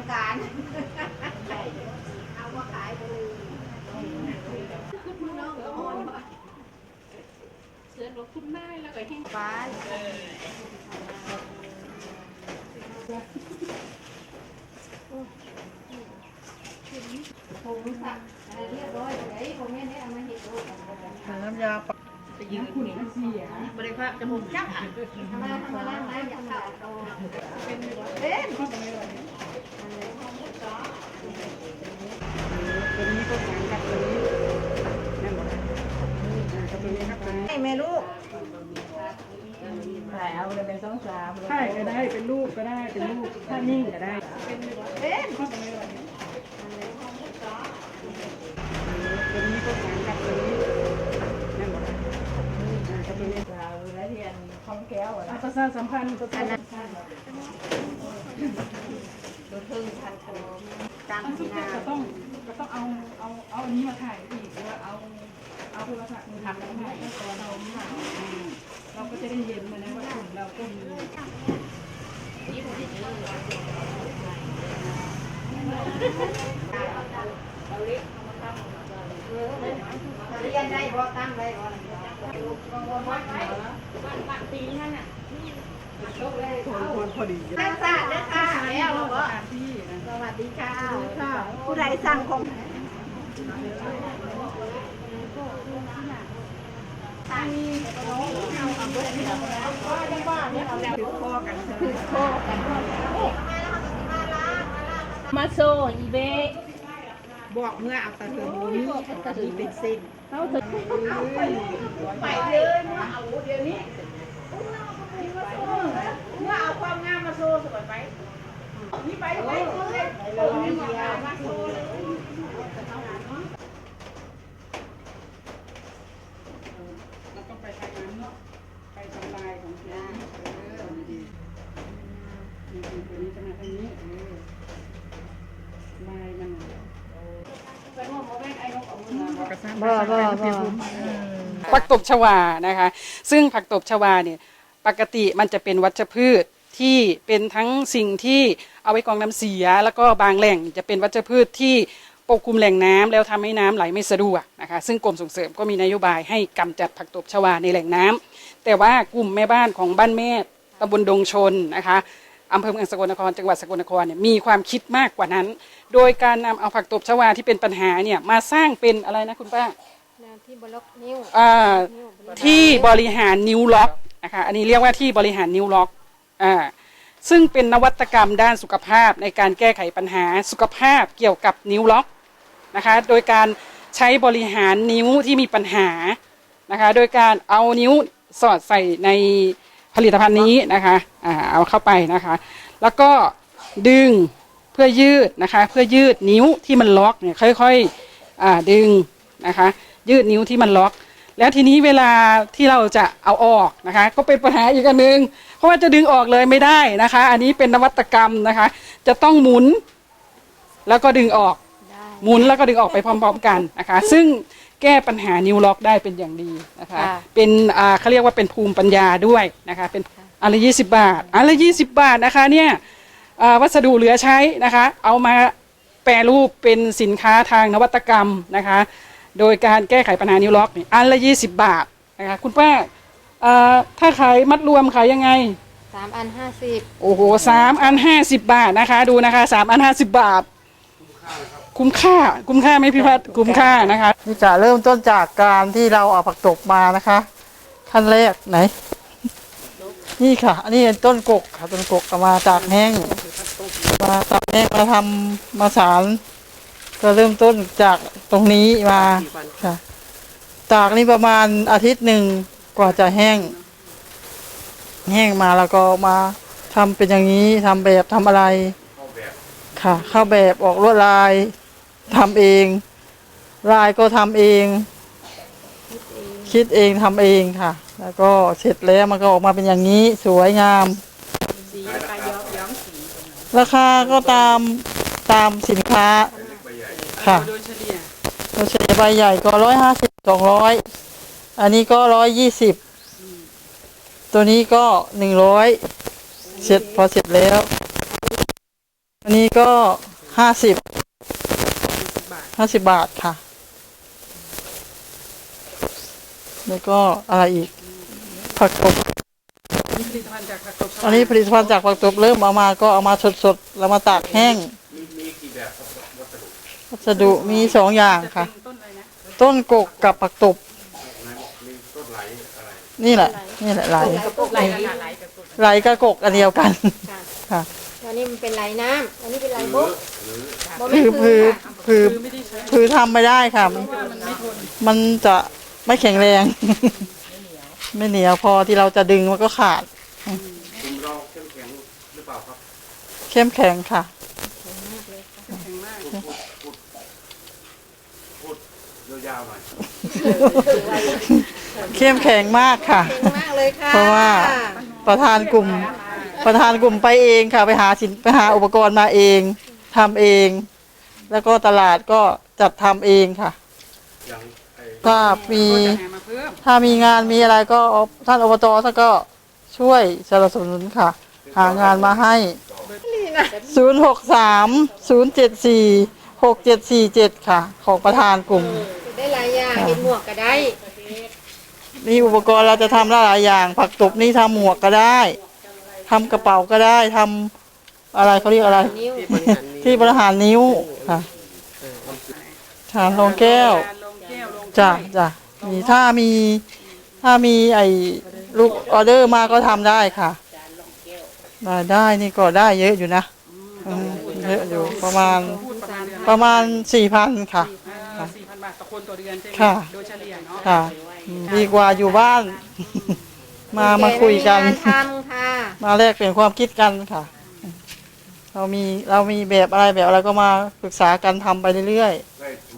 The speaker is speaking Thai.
งการเอามาขายไปเลยน้องก็อ่อนว่ะเสือราคุ้นได้แล้วก็แห้งไปผมสักอะไรเรียบร้อยเลยผมเนี่ยได้เอามาเห็ดด้วยกันน้ำยาปะไปยืนคุณเสียบริภาจมูกจับอะทำมาทำมาล่างไม้อยากขาดโตเป็นเป็น ตัวนี้ก็สารกับตัวนี้นั่นหมดกับตัวนี้ครับตัวนี้ให้แม่ลูกถ่ายเอาเลยเป็นสองสามใช่ก็ได้เป็นลูกก็ได้เป็นลูกถ้านิ่งก็ได้เป็นตัวนี้ก็สารกับตัวนี้นั่นหมดกับตัวนี้เราแล้วเรียนคล่องแคล่วอะอาประชาสัมพันธ์ประชาสัมพันธ์ดู ทึ่งทันโคกลางอันสุดนาท้ายก็ต้องก็ต้องเอาเอาเอาอันนี้มาถ่ายอีกหรือว่าเอาเอาโทรศัพท์มือถือมาถ่ายก่อนเราเราก็จะได้เห็นมานะว่ากลุ่มเราก็มีเรียนได้บ่ตั้งได้บ่คนคนพอดีตั้งศาสตร์เด้อค่ะแล้วบ่สถานที่นะ สวัสดีค่ะผู้ใดสั่งของถือคอกันถือคอกันมาโซอีเบบอกเมื่อเอาตะเถือมูนี่ตะเถือเป็นเส้นเขาถึงไปเลยเมื่อเอาเดี๋ยวนี้เมื่อเอาความงามมาโซ่สวยไปนี่ไปไปเลยไปเลยมาโซ่เลย เราต้องไปทางนั้นไปทางลายของตัวนี้เออดีๆนี่ตัวนี้จะมาทางนี้เออลายมัน บ่บ่บ่ผักตบชวานะคะ ซึ่งผักตบชวาเนี่ยปกติมันจะเป็นวัชพืชที่เป็นทั้งสิ่งที่เอาไว้กรองน้ำเสีย แล้วก็บางแหล่งจะเป็นวัชพืชที่ปกคลุมแหล่งน้ำแล้วทำให้น้ำไหลไม่สะดวกนะคะ ซึ่งกรมส่งเสริมก็มีนโยบายให้กำจัดผักตบชวาในแหล่งน้ำแต่ว่ากลุ่มแม่บ้านของบ้านแม่ตำบลดงชนนะคะ อำเภอเมืองสกลนครจังหวัดสกลนครเนี่ยมีความคิดมากกว่านั้น โดยการนำเอาผักตบชวาที่เป็นปัญหาเนี่ยมาสร้างเป็นอะไรนะคุณป้าที่บล็อกนิ้วอ่าที่บริหารนิ้วล็อกนะคะอันนี้เรียกว่าที่บริหารนิ้วล็อกอ่าซึ่งเป็นนวัตกรรมด้านสุขภาพในการแก้ไขปัญหาสุขภาพเกี่ยวกับนิ้วล็อกนะคะโดยการใช้บริหารนิ้วที่มีปัญหานะคะโดยการเอานิ้วสอดใส่ใน ผลิตภัณฑ์นี้นะคะอ่าเอาเข้าไปนะคะ แล้วก็ดึงเพื่อยืดนะคะ เพื่อยืดนิ้วที่มันล็อกเนี่ยค่อยๆอ่าดึงนะคะ ยืดนิ้วที่มันล็อก แล้วทีนี้เวลาที่เราจะเอาออกนะคะ ก็เป็นปัญหาอีกอันหนึ่งเพราะว่าจะดึงออกเลยไม่ได้นะคะ อันนี้เป็นนวัตกรรมนะคะ จะต้องหมุน แล้วก็ดึงออกหมุนแล้วก็ดึงออกไปพร้อม ๆ กันนะคะ ซึ่ง แก้ปัญหานิ้วล็อกได้เป็นอย่างดีนะคะเป็นอ่าเขาเรียกว่าเป็นภูมิปัญญาด้วยนะคะ เป็นอันละยี่สิบาทอันละยี่สิบาทนะคะเนี่ยอ่าวัสดุเหลือใช้นะคะ เอามาแปรรูปเป็นสินค้าทางนวัตกรรมนะคะ โดยการแก้ไขปัญหานิ้วล็อกนี่อันละยี่สิบบาทนะคะคุณป้าเอ่อถ้าขายมัดรวมขายยังไง สามอันห้าสิบโอ้โหสามอันห้าสิบบาทนะคะ ดูนะคะสามอันห้าสิบบาท คุ้มค่า คุ้มค่าไหมพี่พัดคุ้มค่านะคะนี่จะเริ่มต้นจากการที่เราเอาผักตบมานะคะขั้นแรกไหน นี่ค่ะ อันนี้เป็นต้นกกค่ะ ต้นกกเอามาจากแห้งมาตากแห้งมาทำมาสารก็เริ่มต้นจากตรงนี้มาค่ะ ตากนี่ประมาณอาทิตย์หนึ่งกว่าจะแห้ง แห้งมาแล้วก็มาทำเป็นอย่างนี้ทำแบบทำอะไร ค่ะ เข้าแบบออกลวดลาย ทำเองลายก็ทำเอง คิดเองทำเองค่ะ แล้วก็เสร็จแล้วมันก็ออกมาเป็นอย่างนี้สวยงามราคาก็ตามตามสินค้า ค่ะ โดยเฉลี่ยโดยเฉลี่ยใบใหญ่ก็ร้อยห้าสิบสองร้อยอันนี้ก็ร้อยยี่สิบตัวนี้ก็หนึ่งร้อยเสร็จพอเสร็จแล้ว อันนี้ก็ห้าสิบบาท ห้าสิบบาทค่ะ แล้วก็อะไรอีก ผักตบ นี่ผลิตภัณฑ์จากผักตบชวาอันนี้ผลิตภัณฑ์จากผักตบเริ่มเอามาก็เอามาสดๆแล้วมาตากแห้งวัสดุมีสองอย่างจะค่ะ เป็นต้นอะไรนะต้นกกกับผักตบนี่แหละ นี่แหละไหล ไหลค่ะไหลกับกุดไหลกับกกอันเดียวกัน ค่ะ อันนี้มันเป็นไหลน้ำอันนี้เป็นไหลบุกบ่พืแม่อนพือพือคือไม่ได้ใช้ พือทำไม่ได้ค่ะมันมันไม่ทนมันจะไม่แข็งแรง ไม่เหนียวพอที่เราจะดึงมันก็ขาดเราเข้มแข็งหรือเปล่าครับเข้มแข็งค่ะ แข็งมากพูดยาวๆหน่อยเข้มแข็งมากค่ะ เก่งมากเลยค่ะเพราะว่า ประธานกลุ่ม ประธานกลุ่มไปเองค่ะไปหาสินไปหาอุปกรณ์มาเองทำเอง แล้วก็ตลาดก็จัดทำเองค่ะ อย่างไอ้ถ้ามีก็จะหามาเพิ่มถ้ามีงานมีอะไรก็ท่านอบตท่านก็ช่วยสนับสนุนค่ะ หางานมาให้ 0 6 3 0 7 4 6 7 4 7 ค่ะ ของประธานกลุ่ม ได้หลายอย่างเห็นหมวกก็ได้นี่อุปกรณ์เราจะทำได้หลายอย่าง ผักตบนี่ทำหมวกก็ได้ ทำกระเป๋าก็ได้ทำอะไรเขาเรียกอะไร นิ้วที่บริหารนิ้วค่ะฐานรองแก้วการลงแก้วลงจ้ะจ้ะมีถ้ามีถ้ามีไอ้ลูกออเดอร์มาก็ทำได้ค่ะรายได้นี่ก็ได้เยอะอยู่นะอืมเยอะอยู่ประมาณพูดประมาณเดือนประมาณสี่พันค่ะ สี่พันบาทต่อคนต่อเดือนใช่ไหมค่ะ โดยเฉลี่ยเนาะค่ะอืมดีกว่าอยู่บ้าน มามาคุยกัน แไม่มีงานทำค่ะ มาแลกเปลี่ยนความคิดกันค่ะ เรามีเรามีแบบอะไรแบบอะไรก็มาปรึกษากันทำไปเรื่อยๆ